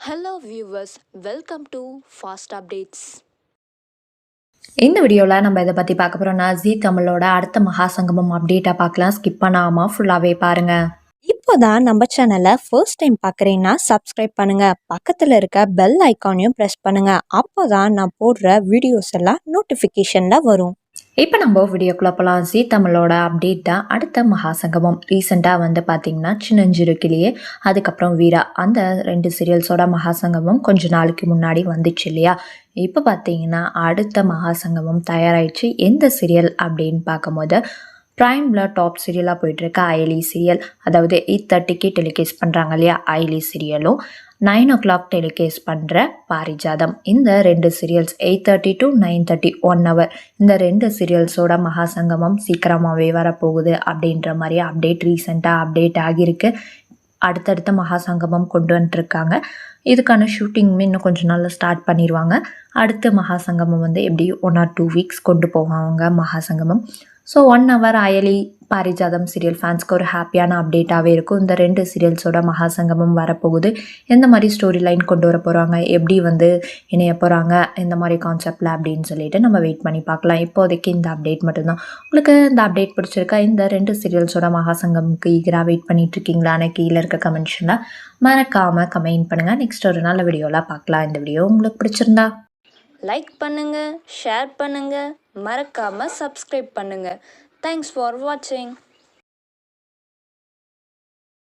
Hello viewers welcome to fast updates இந்த வீடியோவில் நம்ம இதை பற்றி பார்க்க போகிறோம்னா ஜி தமிழோட அடுத்த மகாசங்கமம் அப்டேட்டாக பார்க்கலாம். ஸ்கிப் பண்ணாமல் ஃபுல்லாகவே பாருங்கள் இப்போதான் நம்ம சேனலை ஃபர்ஸ்ட் டைம் பார்க்குறீங்கன்னா சப்ஸ்கிரைப் பண்ணுங்க. பக்கத்தில் இருக்க பெல் ஐக்கானையும் ப்ரெஸ் பண்ணுங்க. அப்போதான் நான் போடுற வீடியோஸ் எல்லாம் நோட்டிஃபிகேஷனில் வரும். இப்போ நம்ம வீடியோக்குள்ளே போகலாம் ஜி தமிழோட அப்டேட் தான். அடுத்த மகாசங்கமம். ரீசெண்டாக வந்து பார்த்தீங்கன்னா சின்னஞ்சிறு கிளியே அதுக்கப்புறம் வீரா. அந்த ரெண்டு சீரியல்ஸோட மகாசங்கமம் கொஞ்ச நாளைக்கு முன்னாடி வந்துச்சு இல்லையா? இப்போ பார்த்தீங்கன்னா அடுத்த மகாசங்கமம் தயாராகிடுச்சு எந்த சீரியல் அப்படின்னு பார்க்கும்போது ப்ரைமில் டாப் சீரியலாக போயிட்டுருக்க. அயலி சீரியல் அதாவது எயிட் தேர்ட்டிக்கு டெலிகேஸ் பண்ணுறாங்க இல்லையா? அயலி சீரியலும் நைன் ஓ கிளாக் டெலிகேஸ் பண்ணுற பாரிஜாதம். இந்த ரெண்டு serials eight thirty to nine thirty one hour இந்த ரெண்டு சீரியல்ஸோட மகாசங்கமம் சீக்கிரமாகவே வரப்போகுது அப்படின்ற மாதிரி அப்டேட் ரீசெண்டாக அப்டேட் ஆகியிருக்கு. அடுத்தடுத்த மகாசங்கமம் கொண்டு வந்துட்டுருக்காங்க. இதுக்கான ஷூட்டிங்குமே இன்னும் கொஞ்சம் நாளில் ஸ்டார்ட் பண்ணிடுவாங்க அடுத்த மகாசங்கமம் வந்து எப்படி ஒன் ஆர் டூ வீக்ஸ் கொண்டு போவாங்க Mahasangamam. So one hour Ayali Parijatham serial ஃபேன்ஸ்க்கு ஒரு ஹாப்பியான அப்டேட்டாகவே இருக்கும். இந்த ரெண்டு சீரியல்ஸோட மகாசங்கமும் வரப்போகுது. எந்த மாதிரி ஸ்டோரி லைன் கொண்டு வர போகிறாங்க எப்படி வந்து இணைய போகிறாங்க இந்த மாதிரி கான்செப்டில் அப்படின்னு சொல்லிட்டு நம்ம வெயிட் பண்ணி பார்க்கலாம். இப்போதைக்கு இந்த அப்டேட் மட்டும்தான். உங்களுக்கு இந்த அப்டேட் பிடிச்சிருக்கா? இந்த ரெண்டு சீரியல்ஸோட மகாசங்கமுக்கு ஈகராக வெயிட் பண்ணிட்டுருக்கீங்களான்னு கீழே இருக்க கமெண்ட்ஷனில் மறக்காமல் கமெண்ட் பண்ணுங்கள் நெக்ஸ்ட் ஒரு நல்ல வீடியோவில் பார்க்கலாம். இந்த வீடியோ உங்களுக்கு பிடிச்சிருந்தா லைக் பண்ணுங்க ஷேர் பண்ணுங்க மறக்காம சப்ஸ்கிரைப் பண்ணுங்க. தேங்க்ஸ் ஃபார் வாட்சிங்